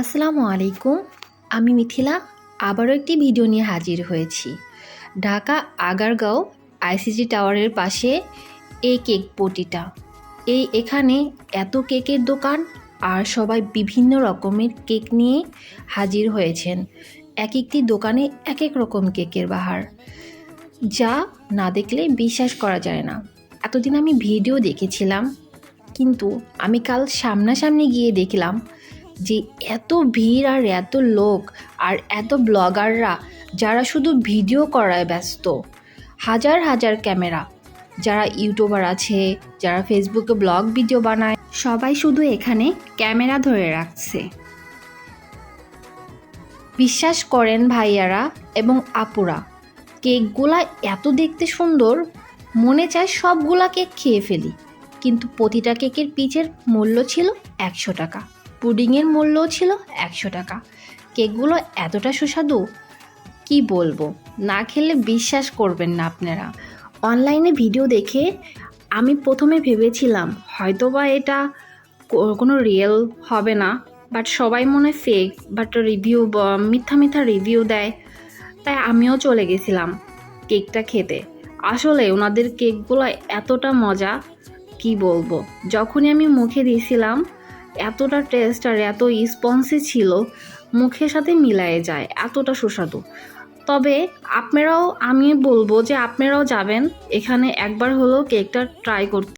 আসসালামু আলাইকুম, আমি মিথিলা, আবারও একটি ভিডিও নিয়ে হাজির হয়েছি। ঢাকা আগারগাঁও আইসিজি টাওয়ারের পাশে এই কেক পটিটা। এই এখানে এত কেকের দোকান আর সবাই বিভিন্ন রকমের কেক নিয়ে হাজির হয়েছেন। এক একটি দোকানে এক এক রকম কেকের বাহার। যা না দেখলে বিশ্বাস করা যায় না। এতদিন আমি ভিডিও দেখেছিলাম, কিন্তু আমি কাল সামনাসামনি গিয়ে দেখলাম যে এত ভিড় আর এত লোক আর এত ব্লগাররা যারা শুধু ভিডিও করায় ব্যস্ত। হাজার হাজার ক্যামেরা। যারা ইউটিউবার আছে, যারা ফেসবুকে ব্লগ ভিডিও বানায়, সবাই শুধু এখানে ক্যামেরা ধরে রাখছে। বিশ্বাস করেন ভাইয়ারা এবং আপুরা, কেকগুলা এত দেখতে সুন্দর, মনে চায় সবগুলা কেক খেয়ে ফেলি, কিন্তু প্রতিটা কেকের পিচের মূল্য ছিল একশো টাকা। পুডিংয়ের মূল্যও ছিল একশো টাকা। কেকগুলো এতটা সুস্বাদু, কি বলব? না খেলে বিশ্বাস করবেন না আপনারা। অনলাইনে ভিডিও দেখে আমি প্রথমে ভেবেছিলাম, হয়তোবা এটা কোনো রিয়েল হবে না, বাট সবাই মনে ফেক বাট রিভিউ মিথ্যা মিথ্যা রিভিউ দেয়। তাই আমিও চলে গেছিলাম কেকটা খেতে। আসলে ওনাদের কেকগুলো এতটা মজা, কি বলব? যখনই আমি মুখে দিয়েছিলাম এতটা টেস্ট আর এত স্পঞ্জি ছিল, মুখের সাথে মিলায়ে যায়, এতটা সুস্বাদু। তবে আপনারাও, আমি বলব যে আপনারাও যাবেন, এখানে একবার হলেও কেকটা ট্রাই করতে।